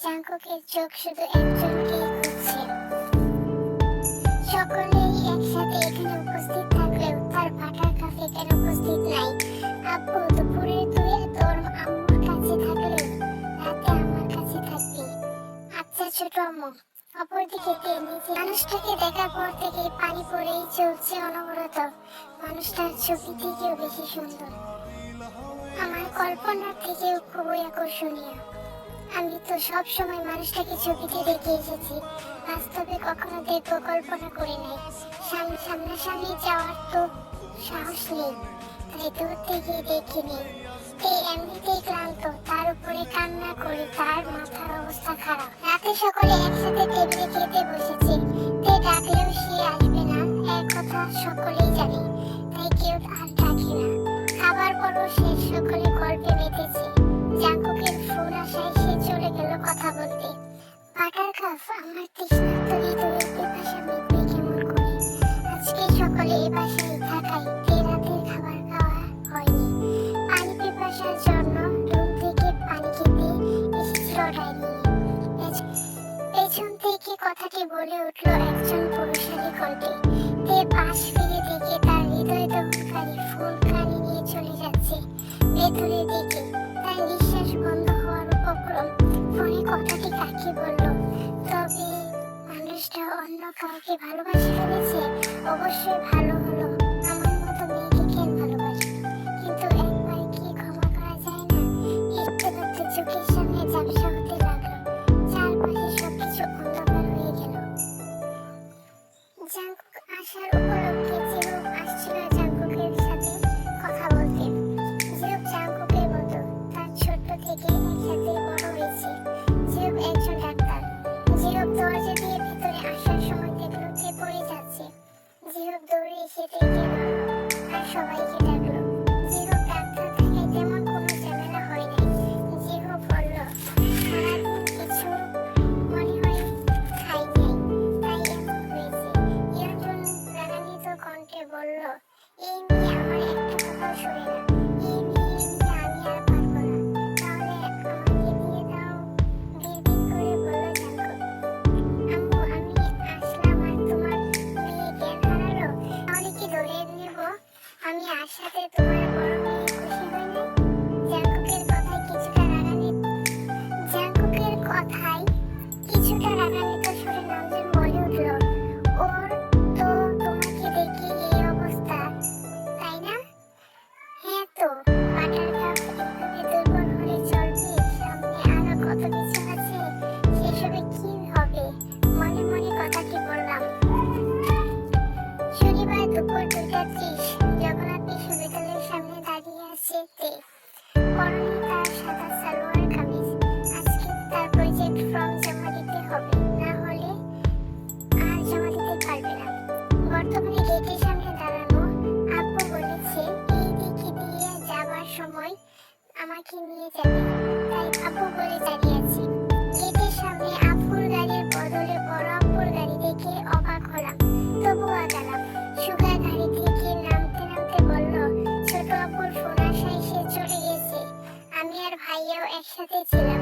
জাঙ্কুকের চোখ শুধু একজনকেই খুঁজছে। সকলেই একসাথে এখানে উপস্থিত থাকলেও তার কেন উপস্থিত নাই? দুপুরে তুই তোর আম্মুর কাছে রাতে আমার কাছে থাকবি। আচ্ছা ছোট আম্মু, অপরদিকে মানুষটাকে দেখার পর থেকে পানি পড়েই চলছে অনবরত। মানুষটার ছবি থেকেও বেশি সুন্দর। আমার কল্পনার থেকেও খুবই আকর্ষণীয়। আমি তো সব সময় মানুষটাকে ছবিতে দেখে এসেছি। বাস্তবে কখনো দেখব, কল্পনা করে নাই। সামনে সামনাসামনি যাওয়ার তো সাহস নেই। তাই দূর থেকে দেখিনি এই এমনিতেই ক্লান্ত, তার উপরে কান্না করে তার মাথার অবস্থা খারাপ। রাতে সকলে একসাথে টেবিলে হয়নি। জন্য পেছন থেকে কথাটি বলে উঠল একজন পুরুষালী কণ্ঠে তে পাশ দেখে তার হৃদয় ফোন কানে নিয়ে চলে যাচ্ছে ভেতরের দিকে। তার নিঃশ্বাস বন্ধ হওয়ার উপক্রম। ফোনে কথাটি কাকে বলল অন্য কাউকে ভালোবাসে ফেলেছে অবশ্যই ভালো হলো। আমার মতো মেয়েকে কেন ভালোবাসে কিন্তু একবার কি ক্ষমা করা যায় না? একটু চোখের সামনে ঝাপসা কণ্ঠে বলল, এই মেয়ে আমার একটা কথাও শোনে না এই মেয়ে নিয়ে আমি আর পারব না, তাহলে আমাকে দিয়ে দাও। বিড়বিড় করে বলল জাঙ্কুক আম্মু, আমি আসলাম আর তোমার মেয়ে জ্ঞান হারালো। তাহলে কি ধরে নেব আমি আসাতে তোমার যাবে তাই আব্বু বলে আছি গেটের সামনে বলল, ছোট সে চলে গেছে। আমি আর ভাইয়াও একসাথে ছিলাম।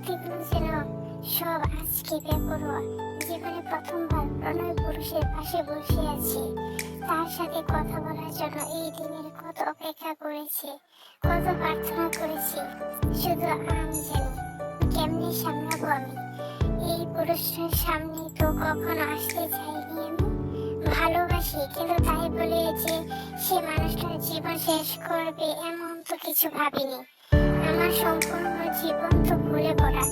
অনুভূতিগুলো যেন সব আজকে বেপরোয়া। জীবনে প্রথমবার প্রণয় পুরুষের পাশে বসে আছে। তার সাথে কথা বলার জন্য এই দিনের কত অপেক্ষা করেছে, কত প্রার্থনা করেছি, শুধু আমি জানি। কেমনে সামলাবো আমি? এই পুরুষটার সামনে তো কখনো আসতে চাইনি আমি। ভালোবাসি, কিন্তু তাই বলে যে সে মানুষটার জীবন শেষ করবে এমন তো কিছু ভাবিনি। আমার সম্পূর্ণ জীবন তো ভুলে পড়া।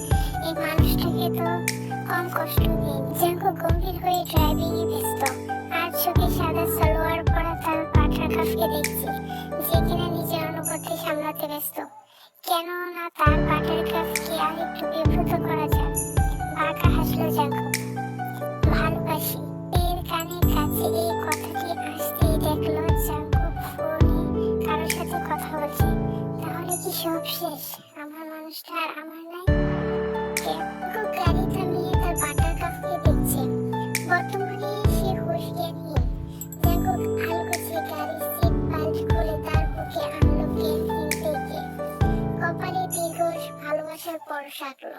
এই মানুষটাকে তো কম কষ্ট নেই। যাকে গম্ভীর হয়ে ড্রাইভিং এ ব্যস্ত। আর চোখে সাদা সালোয়ার কি সব শেষ আমার মানুষটা আর আমার নাই। গাড়ি থামিয়ে তার বাটার কাপকে দেখছে। বর্তমানে সে হুঁশ জ্ঞানহীন জাঙ্কু আলগোছে গাড়ির সিট বেল্ট খুলে তার বুকে আনলো জ্ঞানহীন থেকে কপালে দীর্ঘ ভালোবাসার পরশ আঁকলো।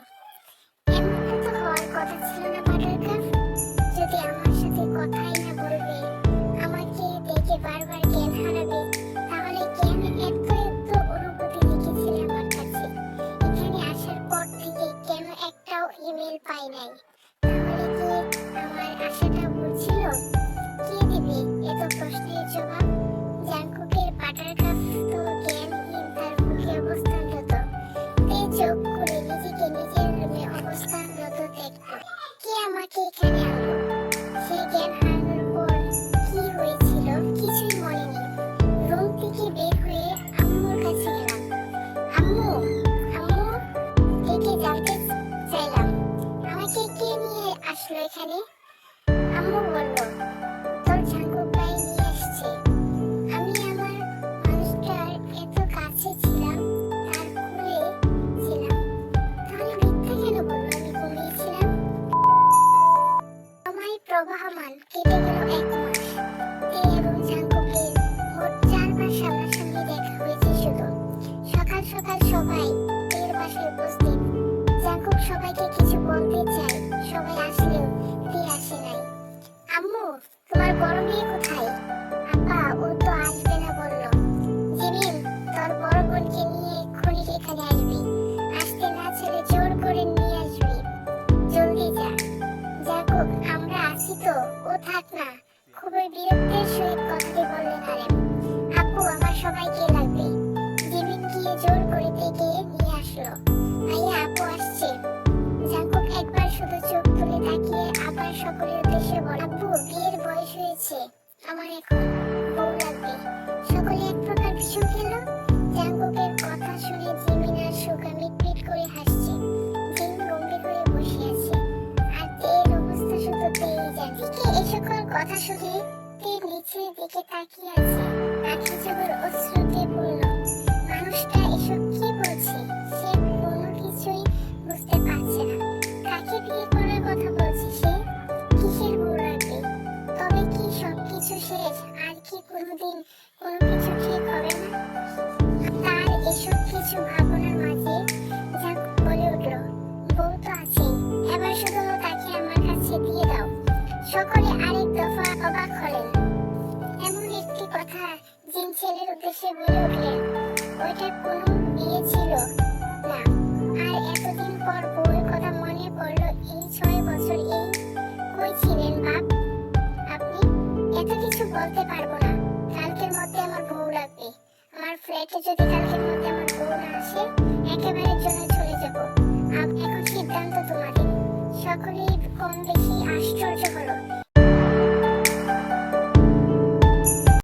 কথা ছিল না বাটারকাপ যদি আমার সাথে কথাই না বলবে, আমাকে দেখে বারবার জ্ঞান হারাবে। ইমেল পাই নাই তাহলে কি সবাইকে কিছু বলতে চায় সবাই আসলেও তে আসে নাই। আম্মু, তোমার বড় মেয়ে কোথায়? আপা ও তো আসবে না বলল। জিমিন তোর বড় বোনকে নিয়ে এক্ষুনি এখানে আসবি, আসতে না ছেলে জোর করে নিয়ে আসবি। জলদি যা। যাকুক, আমরা আছি তো, ও থাক না। খুবই বিরক্তের সহিত কথাটি বললেন আরেম আপু, আমার সবাইকে লাগবে। জিমিন গিয়ে জোর করে ডেকে নিয়ে আসলো। ভাইয়া শুধু চোখ তুলে তাকিয়ে আবার সকলের উদ্দেশ্যে বল বিয়ের বয়স হয়েছে। আমার এখন বউ লাগবে। সকলে এক প্রকার ভীষণ খেল। জাঙ্কুকের কথা শুনে জিমিন মিটমিট করে হাসছে। গম্ভীর হয়ে বসে আছে। আর তের অবস্থা শুধু তেই জানে। কে এই সকল কথা শুনে তে নিচের দিকে তাকিয়ে আছে? আখি জবর অশ্রুতে উদ্দেশ্যে বলে উঠলেন ওইটা কোনো বিয়ে ছিল? না, আর এতদিন পর বউয়ের কথা মনে পড়ল এই ছয় বছর এই কই ছিলেন বাপ? আপনি? এত কিছু বলতে পারব না। কালকের মধ্যে আমার বউ লাগবে। আমার ফ্ল্যাটে যদি কালকের মধ্যে আমার বউ না আসে একেবারে জন্য চলে যাব। এখন সিদ্ধান্ত তোমাদের সকলেই কম বেশি আশ্চর্য হলো।